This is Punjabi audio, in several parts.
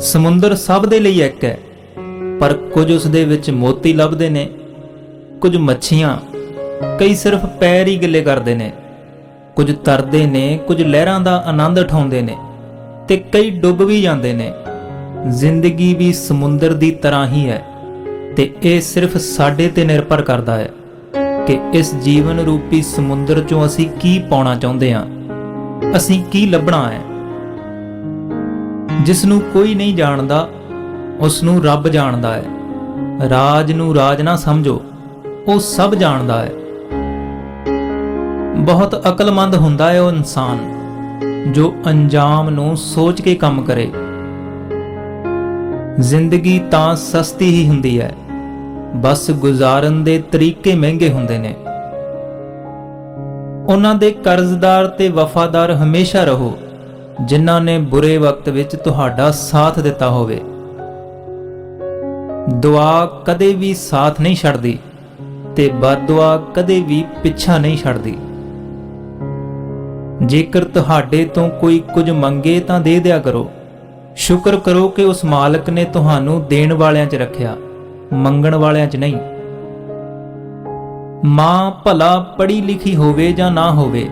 ਸਮੁੰਦਰ ਸਭ ਦੇ ਲਈ ਇੱਕ ਹੈ, ਪਰ ਕੁਝ ਉਸ ਦੇ ਵਿੱਚ ਮੋਤੀ ਲੱਭਦੇ ਨੇ, ਕੁਝ ਮੱਛੀਆਂ, ਕਈ ਸਿਰਫ ਪੈਰ ਹੀ ਗਿੱਲੇ ਕਰਦੇ ਨੇ। ਕੁਝ ਤਰਦੇ ਨੇ, ਕੁਝ ਲਹਿਰਾਂ ਦਾ ਆਨੰਦ ਉਠਾਉਂਦੇ ਨੇ ਤੇ ਕਈ ਡੁੱਬ ਵੀ ਜਾਂਦੇ ਨੇ। ਜ਼ਿੰਦਗੀ ਵੀ ਸਮੁੰਦਰ ਦੀ ਤਰ੍ਹਾਂ ਹੀ ਹੈ ਤੇ ਇਹ ਸਿਰਫ ਸਾਡੇ ਤੇ ਨਿਰਭਰ ਕਰਦਾ ਹੈ ਕਿ ਇਸ ਜੀਵਨ ਰੂਪੀ ਸਮੁੰਦਰ ਚੋਂ ਅਸੀਂ ਕੀ ਪਾਉਣਾ ਚਾਹੁੰਦੇ ਹਾਂ, ਅਸੀਂ ਕੀ ਲੱਭਣਾ ਹੈ। ਜਿਸ ਨੂੰ ਕੋਈ ਨਹੀਂ ਜਾਣਦਾ ਉਸ ਨੂੰ ਰੱਬ ਜਾਣਦਾ ਹੈ। ਰਾਜ ਨੂੰ ਰਾਜ ਨਾ ਸਮਝੋ, ਉਹ ਸਭ ਜਾਣਦਾ ਹੈ। ਬਹੁਤ ਅਕਲਮੰਦ ਹੁੰਦਾ ਹੈ ਉਹ ਇਨਸਾਨ, ਜੋ ਅੰਜਾਮ ਨੂੰ ਸੋਚ ਕੇ ਕੰਮ ਕਰੇ। ਜ਼ਿੰਦਗੀ ਤਾਂ ਸਸਤੀ ਹੀ ਹੁੰਦੀ ਹੈ, ਬਸ ਗੁਜ਼ਾਰਨ ਦੇ ਤਰੀਕੇ ਮਹਿੰਗੇ ਹੁੰਦੇ ਨੇ। ਉਹਨਾਂ ਦੇ ਕਰਜ਼ਦਾਰ ਤੇ ਵਫਾਦਾਰ ਹਮੇਸ਼ਾ ਰਹੋ। ਜਿਨ੍ਹਾਂ ਨੇ ਬੁਰੇ ਵਕਤ ਵਿੱਚ ਤੁਹਾਡਾ ਸਾਥ ਦਿੱਤਾ ਹੋਵੇ। ਦੁਆ ਕਦੇ ਵੀ ਸਾਥ ਨਹੀਂ ਛੱਡਦੀ ਤੇ ਬਦਦੁਆ ਕਦੇ ਵੀ ਪਿੱਛਾ ਨਹੀਂ ਛੱਡਦੀ। ਜੇਕਰ ਤੁਹਾਡੇ ਤੋਂ ਕੋਈ ਕੁਝ ਮੰਗੇ ਤਾਂ ਦੇ ਦਿਆ ਕਰੋ। ਸ਼ੁਕਰ ਕਰੋ ਕਿ ਉਸ ਮਾਲਕ ਨੇ ਤੁਹਾਨੂੰ ਦੇਣ ਵਾਲਿਆਂ 'ਚ ਰੱਖਿਆ, ਮੰਗਣ ਵਾਲਿਆਂ 'ਚ ਨਹੀਂ। ਮਾਂ ਭਲਾ ਪੜ੍ਹੀ ਲਿਖੀ ਹੋਵੇ ਜਾਂ ਨਾ ਹੋਵੇ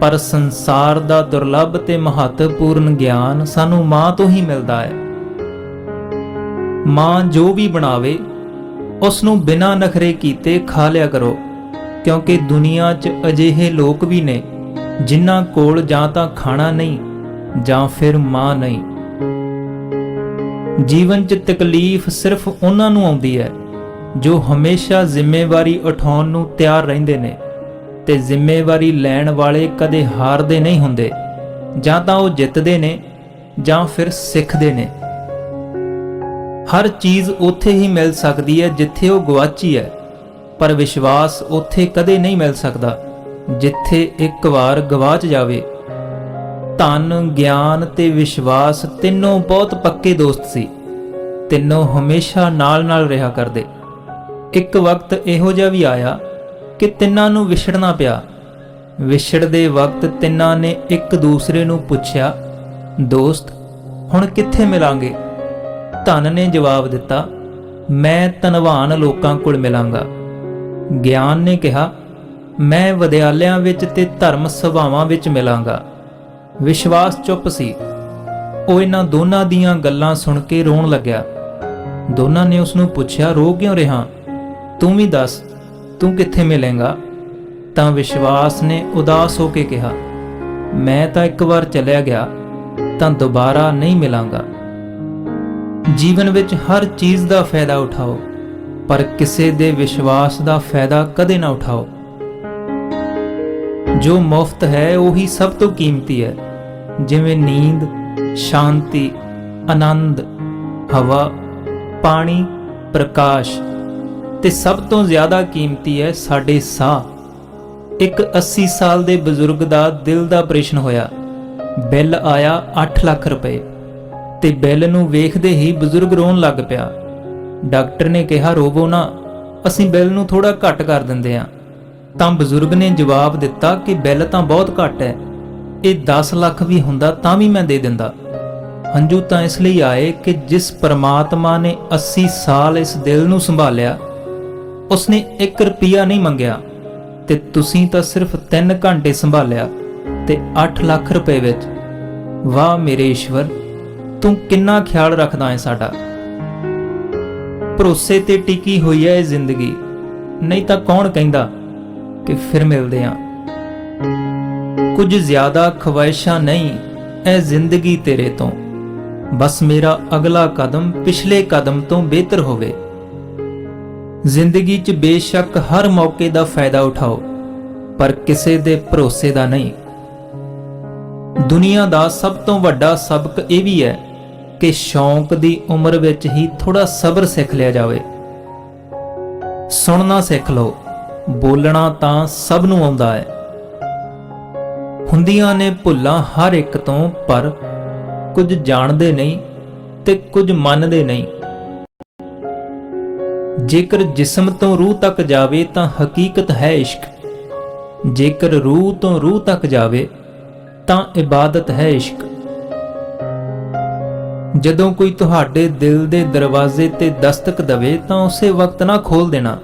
ਪਰ ਸੰਸਾਰ ਦਾ ਦੁਰਲੱਭ ਤੇ ਮਹੱਤਵਪੂਰਨ ਗਿਆਨ ਸਾਨੂੰ ਮਾਂ ਤੋਂ ਹੀ ਮਿਲਦਾ ਹੈ। ਮਾਂ ਜੋ ਵੀ ਬਣਾਵੇ ਉਸ ਨੂੰ ਬਿਨਾਂ ਨਖਰੇ ਕੀਤੇ ਖਾ ਲਿਆ ਕਰੋ, ਕਿਉਂਕਿ ਦੁਨੀਆ 'ਚ ਅਜਿਹੇ ਲੋਕ ਵੀ ਨੇ, ਜਿਨ੍ਹਾਂ ਕੋਲ ਜਾਂ ਤਾਂ ਖਾਣਾ ਨਹੀਂ, ਜਾਂ ਫਿਰ ਮਾਂ ਨਹੀਂ। ਜੀਵਨ 'ਚ ਤਕਲੀਫ ਸਿਰਫ ਉਹਨਾਂ ਨੂੰ ਆਉਂਦੀ ਹੈ, ਜੋ ਹਮੇਸ਼ਾ ਜ਼ਿੰਮੇਵਾਰੀ ਉਠਾਉਣ ਨੂੰ ਤਿਆਰ ਰਹਿੰਦੇ ਨੇ। ਤੇ ਜ਼ਿੰਮੇਵਾਰੀ ਲੈਣ ਵਾਲੇ ਕਦੇ ਹਾਰਦੇ ਨਹੀਂ ਹੁੰਦੇ। ਜਾਂ ਤਾਂ ਉਹ ਜਿੱਤਦੇ ਨੇ, ਜਾਂ ਫਿਰ ਸਿੱਖਦੇ ਨੇ। ਹਰ ਚੀਜ਼ ਉੱਥੇ ਹੀ ਮਿਲ ਸਕਦੀ ਹੈ ਜਿੱਥੇ ਉਹ ਗਵਾਚੀ ਹੈ, ਪਰ ਵਿਸ਼ਵਾਸ ਉੱਥੇ ਕਦੇ ਨਹੀਂ ਮਿਲ ਸਕਦਾ, ਜਿੱਥੇ ਇੱਕ ਵਾਰ ਗਵਾਚ ਜਾਵੇ। ਧਨ, ਗਿਆਨ ਤੇ ਵਿਸ਼ਵਾਸ ਤਿੰਨੋਂ ਬਹੁਤ ਪੱਕੇ ਦੋਸਤ ਸੀ। ਤਿੰਨੋਂ ਹਮੇਸ਼ਾ ਨਾਲ-ਨਾਲ ਰਿਹਾ ਕਰਦੇ। ਇੱਕ ਵਕਤ ਇਹੋ ਜਿਹਾ ਵੀ ਆਇਆ ਕਿ ਤਿੰਨਾਂ ਨੂੰ ਵਿਛੜਨਾ ਪਿਆ। ਵਿਛੜਦੇ ਵਕਤ ਤਿੰਨਾਂ ਨੇ ਇੱਕ ਦੂਸਰੇ ਨੂੰ ਪੁੱਛਿਆ, ਦੋਸਤ, ਹੁਣ ਕਿੱਥੇ ਮਿਲਾਂਗੇ? ਧਨ ਨੇ ਜਵਾਬ ਦਿੱਤਾ, ਮੈਂ ਧਨਵਾਨ ਲੋਕਾਂ ਕੋਲ ਮਿਲਾਂਗਾ। ਗਿਆਨ ਨੇ ਕਿਹਾ, ਮੈਂ ਵਿਦਿਆਲਿਆਂ ਵਿੱਚ ਤੇ ਧਰਮ ਸਭਾਵਾਂ ਵਿੱਚ ਮਿਲਾਂਗਾ। ਵਿਸ਼ਵਾਸ ਚੁੱਪ ਸੀ। ਉਹ ਇਹਨਾਂ ਦੋਨਾਂ ਦੀਆਂ ਗੱਲਾਂ ਸੁਣ ਕੇ ਰੋਣ ਲੱਗਿਆ। ਦੋਨਾਂ ਨੇ ਉਸ ਨੂੰ ਪੁੱਛਿਆ ਰੋ ਕਿਉਂ ਰਿਹਾ? ਤੂੰ ਵੀ ਦੱਸ ਤੂੰ ਕਿੱਥੇ ਮਿਲੇਂਗਾ? ਤਾਂ ਵਿਸ਼ਵਾਸ ਨੇ ਉਦਾਸ ਹੋ ਕੇ ਕਿਹਾ, ਮੈਂ ਤਾਂ ਇੱਕ ਵਾਰ ਚਲਿਆ ਗਿਆ, ਤਾਂ ਦੁਬਾਰਾ ਨਹੀਂ ਮਿਲਾਂਗਾ। ਜੀਵਨ ਵਿੱਚ ਹਰ ਚੀਜ਼ ਦਾ ਫਾਇਦਾ ਉਠਾਓ, ਪਰ ਕਿਸੇ ਦੇ ਵਿਸ਼ਵਾਸ ਦਾ ਫਾਇਦਾ ਕਦੇ ਨਾ ਉਠਾਓ। ਜੋ ਮੁਫਤ ਹੈ, ਉਹੀ ਸਭ ਤੋਂ ਕੀਮਤੀ ਹੈ। ਜਿਵੇਂ ਨੀਂਦ, ਸ਼ਾਂਤੀ, ਆਨੰਦ, ਹਵਾ, ਪਾਣੀ, ਪ੍ਰਕਾਸ਼ ਤੇ ਸਭ ਤੋਂ ਜ਼ਿਆਦਾ ਕੀਮਤੀ ਹੈ ਸਾਡੇ ਸਾਹ। ਇੱਕ 80 ਸਾਲ ਦੇ ਬਜ਼ੁਰਗ ਦਾ ਦਿਲ ਦਾ ਆਪਰੇਸ਼ਨ ਹੋਇਆ। ਬਿੱਲ ਆਇਆ 8 ਲੱਖ ਰੁਪਏ। ਤੇ ਬਿੱਲ ਨੂੰ ਵੇਖਦੇ ਹੀ ਬਜ਼ੁਰਗ ਰੋਣ ਲੱਗ ਪਿਆ। ਡਾਕਟਰ ਨੇ ਕਿਹਾ, ਰੋਵੋ ਨਾ, ਅਸੀਂ ਬਿੱਲ ਨੂੰ ਥੋੜਾ ਘੱਟ ਕਰ ਦਿੰਦੇ ਹਾਂ। ਤਾਂ ਬਜ਼ੁਰਗ ਨੇ ਜਵਾਬ ਦਿੱਤਾ ਕਿ ਬਿੱਲ ਤਾਂ ਬਹੁਤ ਘੱਟ ਹੈ। ਇਹ 10 ਲੱਖ ਵੀ ਹੁੰਦਾ ਤਾਂ ਵੀ ਮੈਂ ਦੇ ਦਿੰਦਾ। ਹੰਝੂ ਤਾਂ ਇਸ ਲਈ ਆਏ ਕਿ ਜਿਸ ਪਰਮਾਤਮਾ ਨੇ 80 ਸਾਲ ਇਸ ਦਿਲ ਨੂੰ ਸੰਭਾਲਿਆ ਉਸਨੇ 1 ਰੁਪਿਆ ਨਹੀਂ ਮੰਗਿਆ ਤੇ ਤੁਸੀਂ ਤਾਂ ਸਿਰਫ 3 ਘੰਟੇ ਸੰਭਾਲਿਆ ਤੇ 8 ਲੱਖ ਰੁਪਏ ਵਿੱਚ। ਵਾਹ ਮੇਰੇ ਈਸ਼ਵਰ, ਤੂੰ ਕਿੰਨਾ ਖਿਆਲ ਰੱਖਦਾ ਹੈ ਸਾਡਾ। ਭਰੋਸੇ ਤੇ ਟਿਕੀ ਹੋਈ ਹੈ ਇਹ ਜ਼ਿੰਦਗੀ। ਨਹੀਂ ਤਾਂ ਕੌਣ ਕਹਿੰਦਾ ਕਿ ਫਿਰ ਮਿਲਦੇ ਆਂ ਕੁਝ ਜ਼ਿਆਦਾ ਖਵਾਇਸ਼ਾਂ ਨਹੀਂ ਇਹ ਜ਼ਿੰਦਗੀ ਤੇਰੇ ਤੋਂ। ਬਸ ਮੇਰਾ ਅਗਲਾ ਕਦਮ ਪਿਛਲੇ ਕਦਮ ਤੋਂ ਬਿਹਤਰ ਹੋਵੇ। ਜ਼ਿੰਦਗੀ 'ਚ ਬੇਸ਼ੱਕ ਹਰ ਮੌਕੇ ਦਾ ਫਾਇਦਾ ਉਠਾਓ, ਪਰ ਕਿਸੇ ਦੇ ਭਰੋਸੇ ਦਾ ਨਹੀਂ। ਦੁਨੀਆ ਦਾ ਸਭ ਤੋਂ ਵੱਡਾ ਸਬਕ ਇਹ ਵੀ ਹੈ ਕਿ ਸ਼ੌਂਕ ਦੀ ਉਮਰ ਵਿੱਚ ਹੀ ਥੋੜਾ ਸਬਰ ਸਿੱਖ ਲਿਆ ਜਾਵੇ। ਸੁਣਨਾ ਸਿੱਖ ਲਓ, ਬੋਲਣਾ ਤਾਂ ਸਭ ਨੂੰ ਆਉਂਦਾ ਹੈ। ਹੁੰਦੀਆਂ ਨੇ ਭੁੱਲਾਂ ਹਰ ਇੱਕ ਤੋਂ, ਪਰ ਕੁਝ ਜਾਣਦੇ ਨਹੀਂ ਤੇ ਕੁਝ ਮੰਨਦੇ ਨਹੀਂ। ਜੇਕਰ ਜਿਸਮ ਤੋਂ ਰੂਹ ਤੱਕ ਜਾਵੇ ਤਾਂ ਹਕੀਕਤ ਹੈ ਇਸ਼ਕ। ਜੇਕਰ ਰੂਹ ਤੋਂ ਰੂਹ ਤੱਕ ਜਾਵੇ ਤਾਂ ਇਬਾਦਤ ਹੈ ਇਸ਼ਕ। ਜਦੋਂ ਕੋਈ ਤੁਹਾਡੇ ਦਿਲ ਦੇ ਦਰਵਾਜ਼ੇ ਤੇ ਦਸਤਕ ਦਵੇ ਤਾਂ ਉਸੇ ਵਕਤ ਨਾ ਖੋਲ ਦੇਣਾ,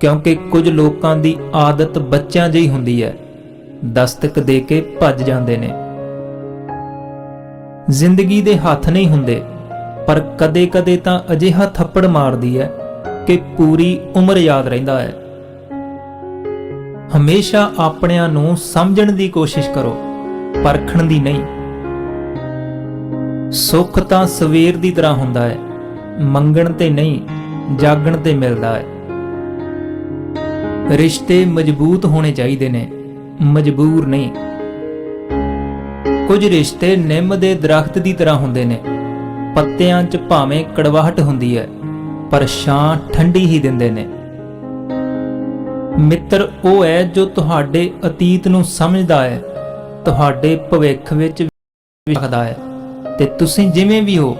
ਕਿਉਂਕਿ ਕੁਝ ਲੋਕਾਂ ਦੀ ਆਦਤ ਬੱਚਿਆਂ ਜਿਹੀ ਹੁੰਦੀ ਹੈ। ਦਸਤਕ ਦੇ ਕੇ ਭੱਜ ਜਾਂਦੇ ਨੇ। ਜ਼ਿੰਦਗੀ ਦੇ ਹੱਥ ਨਹੀਂ ਹੁੰਦੇ, ਪਰ ਕਦੇ-ਕਦੇ ਤਾਂ ਅਜਿਹਾ ਥੱਪੜ ਮਾਰਦੀ ਹੈ। ਕਿ ਪੂਰੀ ਉਮਰ ਯਾਦ ਰਹਿੰਦਾ ਹੈ। ਹਮੇਸ਼ਾ ਆਪਣਿਆਂ ਨੂੰ ਸਮਝਣ ਦੀ ਕੋਸ਼ਿਸ਼ ਕਰੋ, ਪਰਖਣ ਦੀ ਨਹੀਂ। ਸੁੱਖ ਤਾਂ ਸਵੇਰ ਦੀ ਤਰ੍ਹਾਂ ਹੁੰਦਾ ਹੈ, ਮੰਗਣ ਤੇ ਨਹੀਂ, ਜਾਗਣ ਤੇ ਮਿਲਦਾ ਹੈ। ਰਿਸ਼ਤੇ ਮਜ਼ਬੂਤ ਹੋਣੇ ਚਾਹੀਦੇ ਨੇ, ਮਜਬੂਰ ਨਹੀਂ। ਕੁਝ ਰਿਸ਼ਤੇ ਨਿੰਮ ਦੇ ਦਰਖਤ ਦੀ ਤਰ੍ਹਾਂ ਹੁੰਦੇ ਨੇ, ਪੱਤਿਆਂ 'ਚ ਭਾਵੇਂ ਕੜਵਾਹਟ ਹੁੰਦੀ ਹੈ। ਪਰ ਛਾਂ ਠੰਡੀ ਹੀ ਦਿੰਦੇ ਨੇ। ਮਿੱਤਰ, ਉਹ ਹੈ ਜੋ ਤੁਹਾਡੇ ਅਤੀਤ ਨੂੰ ਸਮਝਦਾ ਹੈ, ਤੁਹਾਡੇ ਭਵਿੱਖ ਵਿੱਚ ਵੇਖਦਾ ਹੈ ਤੇ ਤੁਸੀਂ ਜਿਵੇਂ ਵੀ ਹੋ,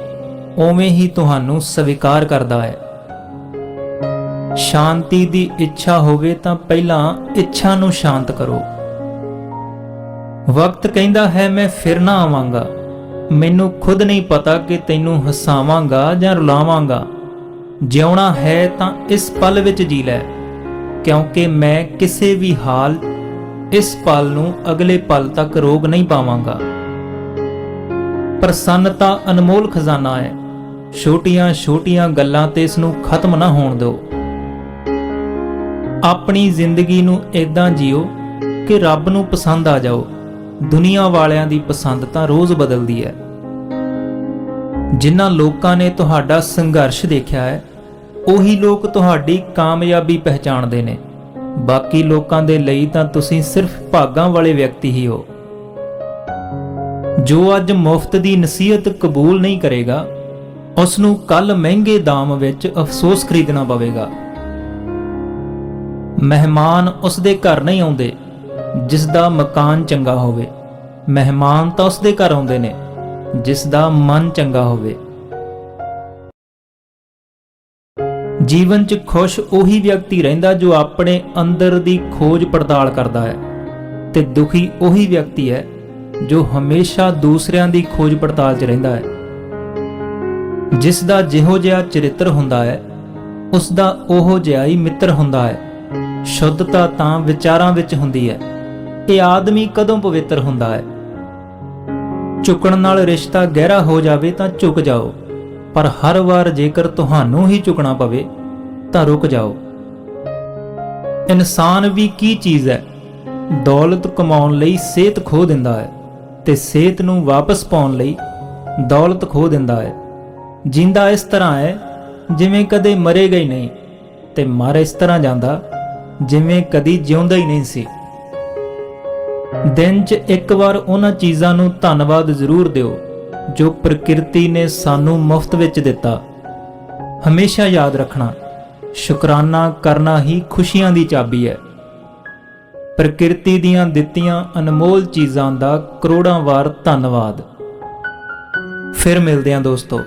ਉਵੇਂ ਹੀ ਤੁਹਾਨੂੰ ਸਵੀਕਾਰ ਕਰਦਾ ਹੈ। ਸ਼ਾਂਤੀ ਦੀ ਇੱਛਾ ਹੋਵੇ ਤਾਂ ਪਹਿਲਾਂ ਇੱਛਾ ਨੂੰ ਸ਼ਾਂਤ ਕਰੋ। ਵਕਤ ਕਹਿੰਦਾ ਹੈ, ਮੈਂ ਫਿਰ ਨਾ ਆਵਾਂਗਾ। ਮੈਨੂੰ ਖੁਦ ਨਹੀਂ ਪਤਾ ਕਿ ਤੈਨੂੰ ਹਸਾਵਾਂਗਾ ਜਾਂ ਰੁਲਾਵਾਂਗਾ। ਜਿਉਣਾ ਹੈ ਤਾਂ ਇਸ ਪਲ ਵਿੱਚ ਜੀ ਲੈ, ਕਿਉਂਕਿ ਮੈਂ ਕਿਸੇ ਵੀ ਹਾਲ ਇਸ ਪਲ ਨੂੰ ਅਗਲੇ ਪਲ ਤੱਕ ਰੋਕ ਨਹੀਂ ਪਾਵਾਂਗਾ। ਪ੍ਰਸੰਨਤਾ ਅਨਮੋਲ ਖਜ਼ਾਨਾ ਹੈ ਛੋਟੀਆਂ-ਛੋਟੀਆਂ ਗੱਲਾਂ ਤੇ ਇਸ ਨੂੰ ਖਤਮ ਨਾ ਹੋਣ ਦਿਓ। ਆਪਣੀ ਜ਼ਿੰਦਗੀ ਨੂੰ ਇਦਾਂ ਜੀਓ ਕਿ ਰੱਬ ਨੂੰ ਪਸੰਦ ਆ ਜਾਓ। ਦੁਨੀਆ ਵਾਲਿਆਂ ਦੀ ਪਸੰਦ ਤਾਂ ਰੋਜ਼ ਬਦਲਦੀ ਹੈ। ਜਿਨ੍ਹਾਂ ਲੋਕਾਂ ਨੇ ਤੁਹਾਡਾ ਸੰਘਰਸ਼ ਦੇਖਿਆ ਹੈ, ਉਹੀ ਲੋਕ ਤੁਹਾਡੀ ਕਾਮਯਾਬੀ ਪਹਿਚਾਣਦੇ ਨੇ। ਬਾਕੀ ਲੋਕਾਂ ਦੇ ਲਈ ਤਾਂ ਤੁਸੀਂ ਸਿਰਫ ਭਾਗਾਂ ਵਾਲੇ ਵਿਅਕਤੀ ਹੀ ਹੋ। ਜੋ ਅੱਜ ਮੁਫਤ ਦੀ ਨਸੀਹਤ ਕਬੂਲ ਨਹੀਂ ਕਰੇਗਾ ਉਸ ਨੂੰ ਕੱਲ ਮਹਿੰਗੇ ਦਾਮ ਵਿੱਚ ਅਫਸੋਸ ਖਰੀਦਣਾ ਪਵੇਗਾ। ਮਹਿਮਾਨ ਉਸ ਦੇ ਘਰ ਨਹੀਂ ਆਉਂਦੇ, ਜਿਸ ਦਾ ਮਕਾਨ ਚੰਗਾ ਹੋਵੇ। ਮਹਿਮਾਨ ਤਾਂ ਉਸ ਦੇ ਘਰ ਆਉਂਦੇ ਨੇ। ਜਿਸ ਦਾ ਮਨ ਚੰਗਾ ਹੋਵੇ। ਜੀਵਨ 'ਚ ਖੁਸ਼ ਉਹੀ ਵਿਅਕਤੀ ਰਹਿੰਦਾ ਜੋ ਆਪਣੇ ਅੰਦਰ ਦੀ ਖੋਜ ਪੜਤਾਲ ਕਰਦਾ ਹੈ ਤੇ ਦੁਖੀ ਉਹੀ ਵਿਅਕਤੀ ਹੈ ਜੋ ਹਮੇਸ਼ਾ ਦੂਸਰਿਆਂ ਦੀ ਖੋਜ ਪੜਤਾਲ 'ਚ ਰਹਿੰਦਾ ਹੈ। ਜਿਸ ਦਾ ਜਿਹੋ ਜਿਹਾ ਚਰਿੱਤਰ ਹੁੰਦਾ ਹੈ, ਉਸ ਦਾ ਉਹੋ ਜਿਹਾ ਹੀ ਮਿੱਤਰ ਹੁੰਦਾ ਹੈ। ਸ਼ੁੱਧਤਾ ਤਾਂ ਵਿਚਾਰਾਂ ਵਿੱਚ ਹੁੰਦੀ ਹੈ। ਇਹ ਆਦਮੀ ਕਦੋਂ ਪਵਿੱਤਰ ਹੁੰਦਾ ਹੈ? ਝੁਕਣ ਨਾਲ ਰਿਸ਼ਤਾ ਗਹਿਰਾ ਹੋ ਜਾਵੇ ਤਾਂ ਝੁਕ ਜਾਓ। ਪਰ ਹਰ ਵਾਰ ਜੇਕਰ ਤੁਹਾਨੂੰ ਹੀ ਝੁਕਣਾ ਪਵੇ, ਤਾਂ ਰੁਕ ਜਾਓ। ਇਨਸਾਨ ਵੀ ਕੀ ਚੀਜ਼ ਹੈ? ਦੌਲਤ ਕਮਾਉਣ ਲਈ ਸਿਹਤ ਖੋ ਦਿੰਦਾ ਹੈ ਤੇ ਸਿਹਤ ਨੂੰ ਵਾਪਸ ਪਾਉਣ ਲਈ ਦੌਲਤ ਖੋ ਦਿੰਦਾ ਹੈ। ਜਿੰਦਾ ਇਸ ਤਰ੍ਹਾਂ ਹੈ, ਜਿਵੇਂ ਕਦੇ ਮਰੇਗਾ ਹੀ ਨਹੀਂ ਤੇ ਮਰ ਇਸ ਤਰ੍ਹਾਂ ਜਾਂਦਾ, ਜਿਵੇਂ ਕਦੀ ਜਿਉਂਦਾ ਹੀ ਨਹੀਂ ਸੀ। ਦਿਨ 'ਚ ਇੱਕ ਵਾਰ ਉਹਨਾਂ ਚੀਜ਼ਾਂ ਨੂੰ ਧੰਨਵਾਦ ਜ਼ਰੂਰ ਦਿਓ, ਜੋ ਪ੍ਰਕਿਰਤੀ ਨੇ ਸਾਨੂੰ ਮੁਫਤ ਵਿੱਚ ਦਿੱਤਾ। ਹਮੇਸ਼ਾ ਯਾਦ ਰੱਖਣਾ, ਸ਼ੁਕਰਾਨਾ ਕਰਨਾ ਹੀ ਖੁਸ਼ੀਆਂ ਦੀ ਚਾਬੀ ਹੈ। ਪ੍ਰਕਿਰਤੀ ਦੀਆਂ ਦਿੱਤੀਆਂ ਅਨਮੋਲ ਚੀਜ਼ਾਂ ਦਾ ਕਰੋੜਾਂ ਵਾਰ ਧੰਨਵਾਦ। ਫਿਰ ਮਿਲਦੇ ਹਾਂ ਦੋਸਤੋ।